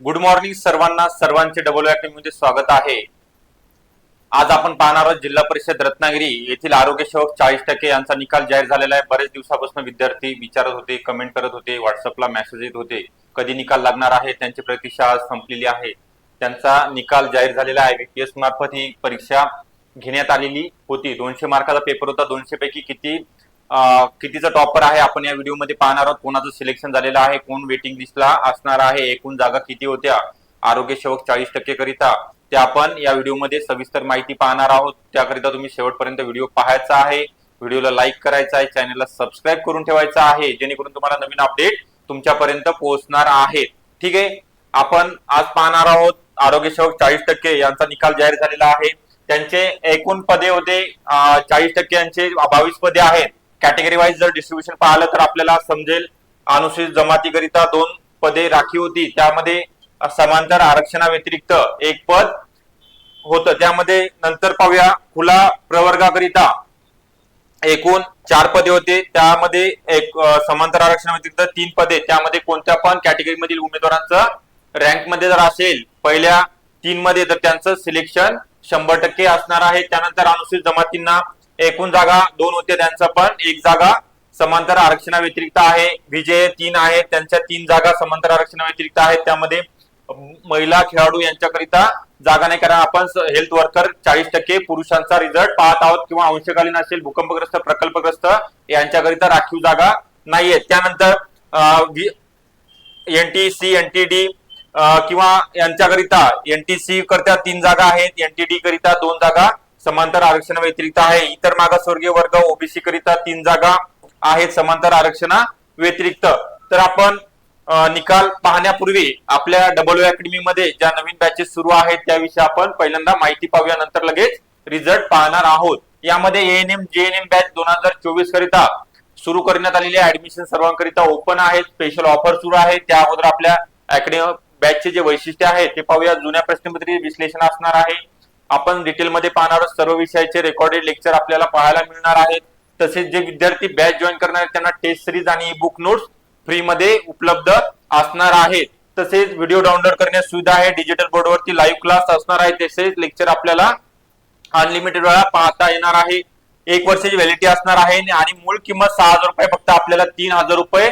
Good morning सर्वांना सर्वांचे डबलमध्ये स्वागत आहे. आज आपण पाहणार आहोत जिल्हा परिषद रत्नागिरी येथील आरोग्य सेवक चाळीस टक्के यांचा निकाल जाहीर झालेला आहे. बरेच दिवसापासून विद्यार्थी विचारत होते कमेंट करत होते व्हॉट्सअपला मेसेज येत होते कधी निकाल लागणार आहे त्यांची प्रतीक्षा आज संपलेली आहे. त्यांचा निकाल जाहीर झालेला आहे. बीपीएस मार्फत ही परीक्षा घेण्यात आलेली होती. दोनशे मार्काचा पेपर होता. दोनशे पैकी किती कितीचा टॉपर आहे आपण या व्हिडिओमध्ये पाहणार आहोत. कोणाचं सिलेक्शन झालेलं आहे कोण वेटिंग लिस्टला असणार आहे एकूण जागा किती होत्या आरोग्य सेवक चाळीस टक्के करिता. ते आपण या व्हिडिओमध्ये सविस्तर माहिती पाहणार आहोत. त्याकरिता तुम्ही शेवटपर्यंत व्हिडिओ पाहायचा आहे. व्हिडिओला लाईक करायचा आहे चॅनलला सबस्क्राईब करून ठेवायचा आहे जेणेकरून तुम्हाला नवीन अपडेट तुमच्यापर्यंत पोहोचणार आहे. ठीक आहे? आपण आज पाहणार आहोत आरोग्य सेवक चाळीस टक्के यांचा निकाल जाहीर झालेला आहे. त्यांचे एकूण पदे होते चाळीस टक्के यांचे बावीस पदे आहेत. कॅटेगरी वाईज जर डिस्ट्रीब्युशन पाहिलं तर आपल्याला समजेल अनुसूचित जमातीकरिता दोन पदे राखीव होती. त्यामध्ये समांतर आरक्षणाव्यतिरिक्त एक पद होतं. त्यामध्ये नंतर पाहूया खुला प्रवर्गाकरिता एकूण चार पदे होते. त्यामध्ये एक समांतर आरक्षणाव्यतिरिक्त तीन पदे. त्यामध्ये कोणत्या पण कॅटेगरीमधील उमेदवारांचं रँकमध्ये जर असेल पहिल्या तीन मध्ये तर त्यांचं सिलेक्शन शंभर टक्के असणार आहे. त्यानंतर अनुसूचित जमातींना एकूण जागा दोन होते त्यांचा पण एक जागा समांतर आरक्षणाव्यतिरिक्त आहे. विजय तीन आहेत. त्यांच्या तीन जागा समांतर आरक्षणाव्यतिरिक्त आहेत. त्यामध्ये महिला खेळाडू यांच्याकरिता जागा नाही कारण आपण हेल्थ वर्कर चाळीस टक्के पुरुषांचा रिझल्ट पाहत आहोत किंवा अंशकालीन असेल भूकंपग्रस्त प्रकल्पग्रस्त यांच्याकरिता राखीव जागा नाहीये. त्यानंतर एनटीसी एनटीडी किंवा यांच्याकरिता एनटीसी करता तीन जागा आहेत. एनटीडी करिता दोन जागा. समांतर आरक्षणा व्यतिरिक्त आहे. इतर मागासवर्गीय वर्ग ओबीसी करिता तीन जागा आहेत समांतर आरक्षणा व्यतिरिक्त. तर आपण निकाल पाहण्यापूर्वी आपल्या डबल अकॅडमी मध्ये ज्या नवीन बॅचेस सुरू आहेत त्याविषयी आपण पहिल्यांदा माहिती पाहूया. नंतर लगेच रिझल्ट पाहणार आहोत. यामध्ये एएनएम जेएनएम बॅच दोन हजार चोवीस करिता सुरू करण्यात आलेले ऍडमिशन सर्वांकरिता ओपन आहे स्पेशल ऑफर सुरू आहे त्या अगोदर आपल्या अकॅडमी बॅचचे जे वैशिष्ट्य आहे ते पाहूया. जुन्या प्रश्नपत्री विश्लेषण असणार आहे. आपण डिटेलमध्ये पाहणार आहोत सर्व विषयाचे रेकॉर्डेड लेक्चर आपल्याला पाहायला मिळणार आहेत. तसेच जे विद्यार्थी बॅच जॉईन करणार आहेत त्यांना टेस्ट सिरीज आणि बुक नोट्स फ्री मध्ये उपलब्ध असणार आहेत. तसेच व्हिडिओ डाउनलोड करण्यास सुविधा आहे. डिजिटल बोर्डवरती लाईव्ह क्लास असणार आहे. तसेच लेक्चर आपल्याला अनलिमिटेड वेळा पाहता येणार आहे. एक वर्षाची व्हॅलिटी असणार आहे. आणि मूळ किंमत सहा हजार रुपये फक्त आपल्याला तीन हजार रुपये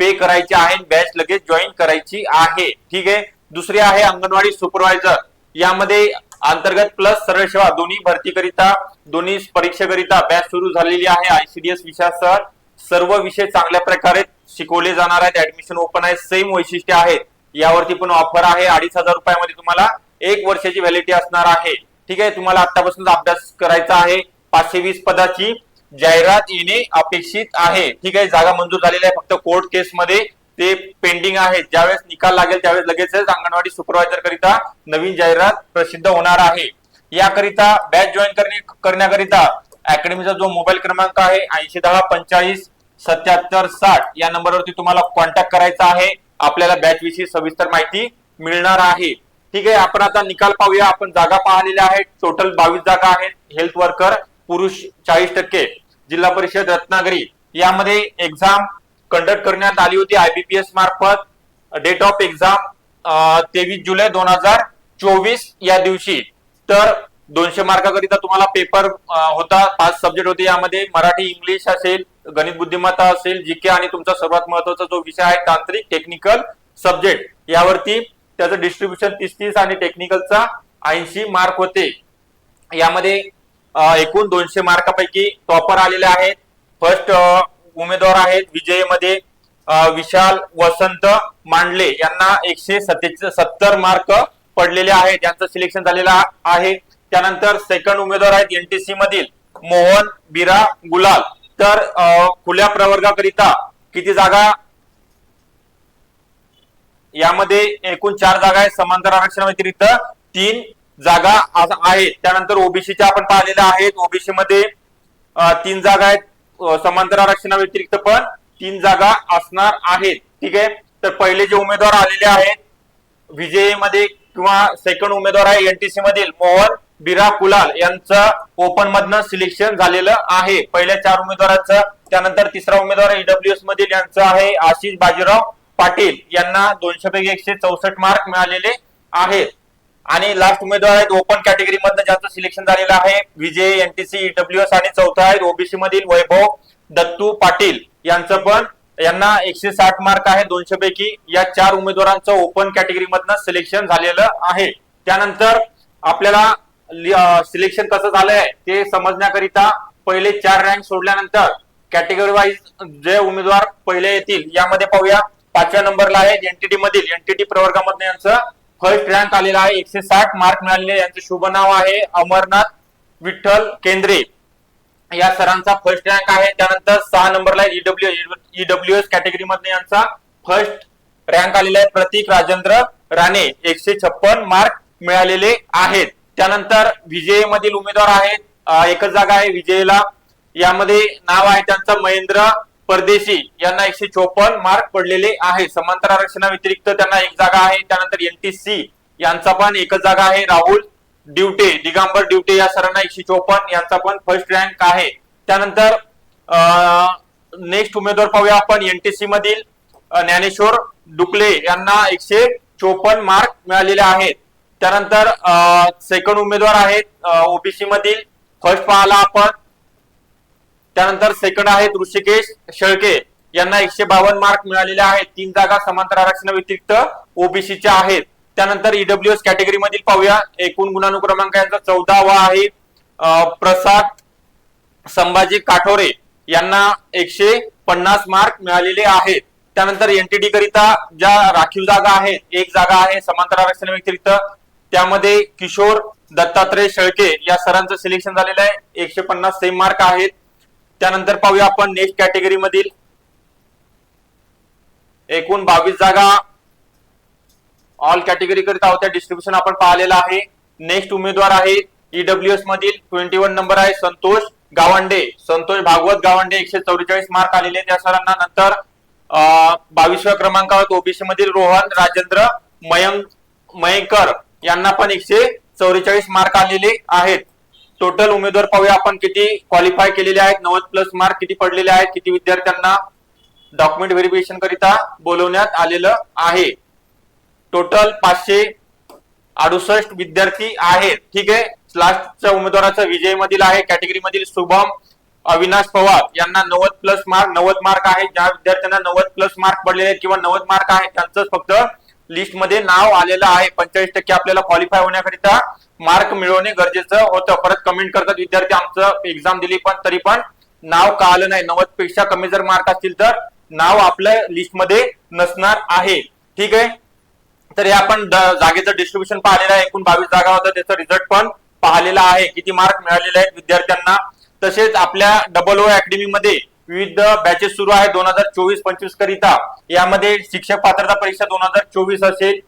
पे करायचे आहे बॅच लगेच जॉईन करायची आहे. ठीक आहे? दुसरी आहे अंगणवाडी सुपरवायझर यामध्ये अंतर्गत प्लस सरळ सेवा दोन्ही भरतीकरिता दोन्ही परीक्षेकरिता बॅच सुरू झालेली आहे. आयसीडीएस विषयासह सर्व विषय चांगल्या प्रकारे शिकवले जाणार आहेत. ऍडमिशन ओपन आहे सेम वैशिष्ट्य आहेत यावरती पण ऑफर आहे. अडीच हजार रुपयामध्ये तुम्हाला एक वर्षाची व्हॅलिटी असणार आहे. ठीक आहे? तुम्हाला आतापासून अभ्यास करायचा आहे. पाचशे वीस पदाची जाहिरात येणे अपेक्षित आहे. ठीक आहे? जागा मंजूर झालेल्या आहे. फक्त कोर्ट केस मध्ये ते पेंडिंग आहे. ज्यावेळेस निकाल लागेल त्यावेळेस लगेचच अंगणवाडी सुपरवायझर करिता नवीन जाहिरात प्रसिद्ध होणार आहे. याकरिता बॅच जॉईन करणे करण्याकरिता अकॅडमीचा जो मोबाईल क्रमांक आहे ऐंशी दहा पंचाळीस सत्याहत्तर साठ या नंबरवरती तुम्हाला कॉन्टॅक्ट करायचा आहे. आपल्याला बॅच विषयी सविस्तर माहिती मिळणार आहे. ठीक आहे आपण आता निकाल पाहूया. आपण जागा पाहिलेल्या आहेत. टोटल बावीस जागा आहेत. हेल्थ वर्कर पुरुष चाळीस टक्के. जिल्हा परिषद रत्नागिरी. यामध्ये एक्झाम कंडक्ट करण्यात आली होती आयबीपीएस मार्फत. डेट ऑफ एक्झाम तेवीस जुलै दोन हजार चोवीस या दिवशी. तर दोनशे मार्काकरिता तुम्हाला पेपर होता. पाच सब्जेक्ट होते यामध्ये. मराठी इंग्लिश असेल गणित बुद्धिमत्ता असेल जीके आणि तुमचा सर्वात महत्त्वाचा जो विषय आहे तांत्रिक टेक्निकल सब्जेक्ट यावरती त्याचं डिस्ट्रीब्युशन तीस तीस आणि टेक्निकलचा ऐंशी मार्क होते. यामध्ये एकूण दोनशे मार्कापैकी टॉपर आलेले आहेत. फर्स्ट उमेदवार आहेत. विजयमध्ये विशाल वसंत मांडले यांना एकशे सत्तर मार्क पडलेले आहेत. यांचं सिलेक्शन झालेलं आहे. त्यानंतर सेकंड उमेदवार आहेत एनटीसी मधील मोहन बिरा गुलाल. तर खुल्या प्रवर्गाकरिता किती जागा? यामध्ये एकूण चार जागा आहेत. समांतर आरक्षण व्यतिरिक्त तीन जागा आहेत. त्यानंतर ओबीसीच्या आपण पाहिलेल्या आहेत. ओबीसी मध्ये तीन जागा आहेत. समांतर आरक्षणा व्यतिरिक्त पण तीन जागा असणार आहेत. ठीक आहे? तर पहिले जे उमेदवार आलेले आहेत विजयमध्ये किंवा सेकंड उमेदवार आहे एनटीसी मधील मोहन बिरा कुलाल यांचं ओपन मधनं सिलेक्शन झालेलं आहे. पहिल्या चार उमेदवारांचं त्यानंतर तिसरा उमेदवार ईडब्ल्यूएस मधील यांचं आहे आशिष बाजीराव पाटील. यांना दोनशे पैकी एकशे चौसष्ट मार्क मिळालेले आहेत. आणि लास्ट उमेदवार आहेत ओपन कॅटेगरी मधनं ज्यांचं सिलेक्शन झालेलं आहे विजय एनटीसी ईडब्ल्यूएस आणि चौथा आहेत ओबीसी मधील वैभव दत्तू पाटील यांचं पण यांना एकशे साठ मार्क आहे दोनशे पैकी. या चार उमेदवारांचं ओपन कॅटेगरी मधनं सिलेक्शन झालेलं आहे. त्यानंतर आपल्याला सिलेक्शन कसं झालंय ते समजण्याकरिता पहिले चार रँक सोडल्यानंतर कॅटेगरी वाईज जे उमेदवार पहिले येतील यामध्ये पाहूया. पाचव्या नंबरला आहे एनटीटी मधील एनटीटी प्रवर्गामधनं यांचं फर्स्ट रँक आलेला आहे. एकशे साठ मार्क मिळालेले यांचं शुभ नाव आहे अमरनाथ विठ्ठल केंद्रे. या सरांचा फर्स्ट रँक आहे. त्यानंतर सहा नंबरला ईडब्ल्यू ईडब्ल्यू एस कॅटेगरी मध्ये यांचा फर्स्ट रँक आलेला आहे प्रतीक राजेंद्र राणे. एकशे छप्पन मार्क मिळालेले आहेत. त्यानंतर विजय मधील उमेदवार आहेत. एकच जागा आहे विजयला. यामध्ये नाव आहे त्यांचं महेंद्र परदेशी यांना एकशे चोपन्न मार्क पडलेले आहे. समांतर आरक्षणा व्यतिरिक्त त्यांना एक जागा आहे. त्यानंतर एनटीसी यांचा पण एकच जागा आहे. राहुल ड्युटे दिगंबर ड्युटे या सरांना एकशे चोपन्न यांचा पण फर्स्ट रँक आहे. त्यानंतर नेक्स्ट उमेदवार पाहूया आपण एनटीसी मधील ज्ञानेश्वर डुकले यांना एकशे चोपन्न मार्क मिळालेले आहेत. त्यानंतर सेकंड उमेदवार आहेत ओबीसी मधील. फर्स्ट पाहला आपण त्यानंतर सेकंड आहेत ऋषिकेश शेळके. यांना एकशे बावन्न मार्क मिळालेले आहेत. तीन जागा समांतर आरक्षणा व्यतिरिक्त ओबीसीच्या आहेत. त्यानंतर ईडब्ल्यू एस कॅटेगरी मधील पाहूया. एकूण गुणानुक्रमांक यांचा चौदावा आहे. प्रसाद संभाजी काठोरे यांना एकशे पन्नास मार्क मिळालेले आहेत. त्यानंतर एनटीडी करिता ज्या राखीव जागा आहेत एक जागा आहे समांतर आरक्षणा व्यतिरिक्त. त्यामध्ये किशोर दत्तात्रय शेळके या सरांचं सिलेक्शन झालेलं आहे. एकशे पन्नास सेम मार्क आहेत. त्यानंतर पाहूया आपण नेक्स्ट कॅटेगरी मधील एकूण बावीस जागा. ऑल कॅटेगरी करीता होत्या डिस्ट्रीब्युशन आपण पाहिलेलं आहे. नेक्स्ट उमेदवार आहे ईडब्ल्यू एस मधील. ट्वेंटी वन नंबर आहे संतोष गावंडे. संतोष भागवत गावंडे एकशे चौवेचाळीस मार्क आलेले त्या सरांना नंतर बावीसव्या क्रमांकावर ओबीसी मधील रोहन राजेंद्र मयंक मयंकर यांना पण एकशे चौवेचाळीस मार्क आलेले आहेत. टोटल उमेदवार पाहूया आपण किती क्वालिफाय केलेले आहेत. नव्वद प्लस मार्क किती पडलेले आहेत. किती विद्यार्थ्यांना डॉक्युमेंट व्हेरिफिकेशन करिता बोलवण्यात आलेलं आहे. टोटल पाचशे अडुसष्ट विद्यार्थी आहेत. ठीक आहे? लास्टच्या उमेदवाराचा विजय मधील आहे. कॅटेगरी मधील शुभम अविनाश पवार यांना नव्वद प्लस मार्क नव्वद मार्क आहे. ज्या विद्यार्थ्यांना नव्वद प्लस मार्क पडलेले आहेत किंवा नव्वद मार्क आहे त्यांचं फक्त लिस्टमध्ये नाव आलेलं आहे. पंचेचाळीस टक्के आपल्याला क्वालिफाय होण्याकरिता मार्क मिळवणे गरजेचं होतं. परत कमेंट करतात विद्यार्थी आमचं एक्झाम दिली पण तरी पण नाव का आलं नाही? नव्वदपेक्षा कमी जर मार्क असतील तर नाव आपल्या लिस्टमध्ये नसणार आहे. ठीक आहे? तर हे आपण जागेचं डिस्ट्रीब्युशन पाहिलेलं आहे. एकूण बावीस जागा होता त्याचा रिझल्ट पण पाहिलेला आहे. किती मार्क मिळालेले आहेत विद्यार्थ्यांना? तसेच आपल्या डबल ओ अकॅडमीमध्ये मध्ये विविध बॅचेस सुरू आहेत दोन हजार चोवीस पंचवीस करिता. यामध्ये शिक्षक पात्रता परीक्षा दोन हजार चोवीस असेल.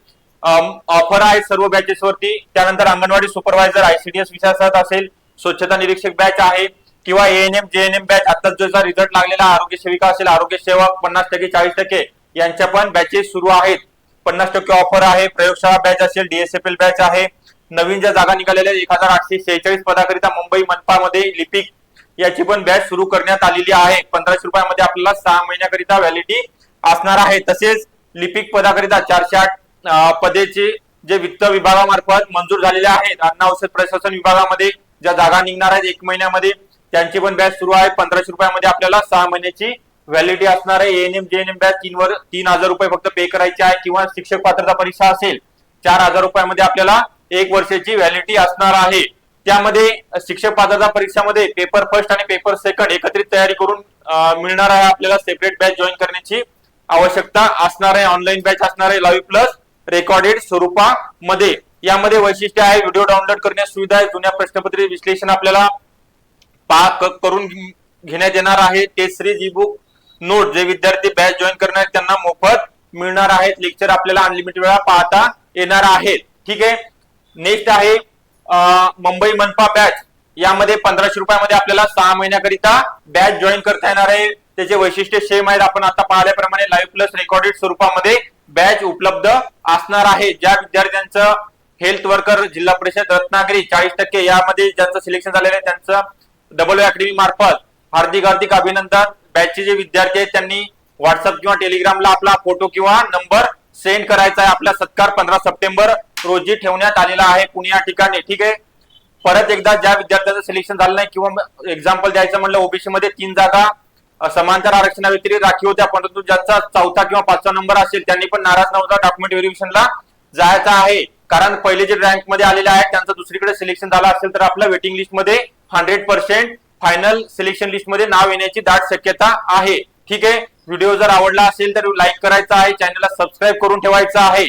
ऑफर आहे सर्व बॅचेस वरती. त्यानंतर अंगणवाडी सुपरवायझर आयसीडीएस विषयासह असेल. स्वच्छता निरीक्षक बॅच आहे. किंवा एएनएम जेएनएम बॅच आताच ज्याचा रिझल्ट लागलेला आरोग्य सेविका असेल आरोग्य सेवक पन्नास टक्के चाळीस टक्के यांच्या पण बॅचेस सुरू आहेत. पन्नास टक्के ऑफर आहे. प्रयोगशाळा बॅच असेल डीएसएफएल बॅच आहे. नवीन ज्या जागा निघालेल्या एक हजार आठशे शेहेचाळीस पदाकरिता मुंबई मनपामध्ये लिपिक याची पण बॅच सुरू करण्यात आलेली आहे. पंधराशे रुपयामध्ये आपल्याला सहा महिन्याकरिता व्हॅलिडिटी असणार आहे. तसेच लिपिक पदाकरिता चारशे आठ पदेचे जे वित्त विभागामार्फत मंजूर झालेले आहेत. अन्न औषध प्रशासन विभागामध्ये ज्या जागा निघणार आहेत एक महिन्यामध्ये त्यांची पण बॅच सुरू आहे. पंधराशे रुपयामध्ये आपल्याला सहा महिन्याची व्हॅलिडिटी असणार आहे. एएनएम जेएनएम बॅच तीनवर तीन हजार रुपये फक्त पे करायचे आहे किंवा शिक्षक पात्रता परीक्षा असेल चार हजार रुपयामध्ये आपल्याला एक वर्षाची व्हॅलिडिटी असणार आहे. त्यामध्ये शिक्षक पात्रता परीक्षामध्ये पेपर फर्स्ट आणि पेपर सेकंड एकत्रित तयारी करून मिळणार आहे आपल्याला सेपरेट बॅच जॉईन करण्याची आवश्यकता असणार आहे. ऑनलाईन बॅच असणार आहे. लाईव्ह प्लस रेकॉर्डेड स्वरूपामध्ये. यामध्ये वैशिष्ट्य आहे व्हिडिओ डाउनलोड करण्यास सुविधा आहे. जुन्या प्रश्नपत्रे विश्लेषण आपल्याला पा क- करून घेण्यात येणार आहे. ते श्री जी बुक नोट जे विद्यार्थी बॅच जॉईन करणार आहेत त्यांना मोफत मिळणार आहेत. लेक्चर आपल्याला अनलिमिटेड वेळा पाहता येणार आहेत. ठीक आहे? नेक्स्ट आहे मुंबई मनपा बॅच. यामध्ये पंधराशे रुपयामध्ये आपल्याला सहा महिन्याकरिता बॅच जॉईन करता येणार आहे. त्याचे वैशिष्ट्य सेम आहेत. आपण आता पाहिल्याप्रमाणे लाईव्ह प्लस रेकॉर्डेड स्वरूपामध्ये बॅच उपलब्ध असणार आहे. ज्या विद्यार्थ्यांचं हेल्थ वर्कर जिल्हा परिषद रत्नागिरी चाळीस टक्के यामध्ये ज्यांचं सिलेक्शन झालेलं आहे त्यांचं डबल अकॅडमी मार्फत हार्दिक हार्दिक अभिनंदन. बॅचचे जे विद्यार्थी आहेत त्यांनी व्हॉट्सअप किंवा टेलिग्रामला आपला फोटो किंवा नंबर सेंड करायचा आहे. आपला सत्कार पंधरा सप्टेंबर रोजी ठेवण्यात आलेला आहे. पुणे या ठिकाणी ठीक आहे? परत एकदा ज्या विद्यार्थ्यांचं सिलेक्शन झालं नाही किंवा एक्झाम्पल द्यायचं म्हणलं ओबीसी मध्ये तीन जागा समांतर समांतर आरक्षणाव्यतिरिक्त राखीव होत्या परंतु ज्यांचा चौथा किंवा पाचवा नंबर असेल त्यांनी पण नाराज नव्हता डॉक्युमेंट व्हेरिफिकेशनला जायचं आहे. कारण पहिले जे रँकमध्ये आलेले आहेत त्यांचं दुसरीकडे सिलेक्शन झालं असेल तर आपलं वेटिंग लिस्टमध्ये हंड्रेड पर्सेंट फायनल सिलेक्शन लिस्टमध्ये नाव येण्याची दाट शक्यता आहे. ठीक आहे? व्हिडिओ जर आवडला असेल तर लाईक करायचा आहे. चॅनलला सबस्क्राईब करून ठेवायचा आहे.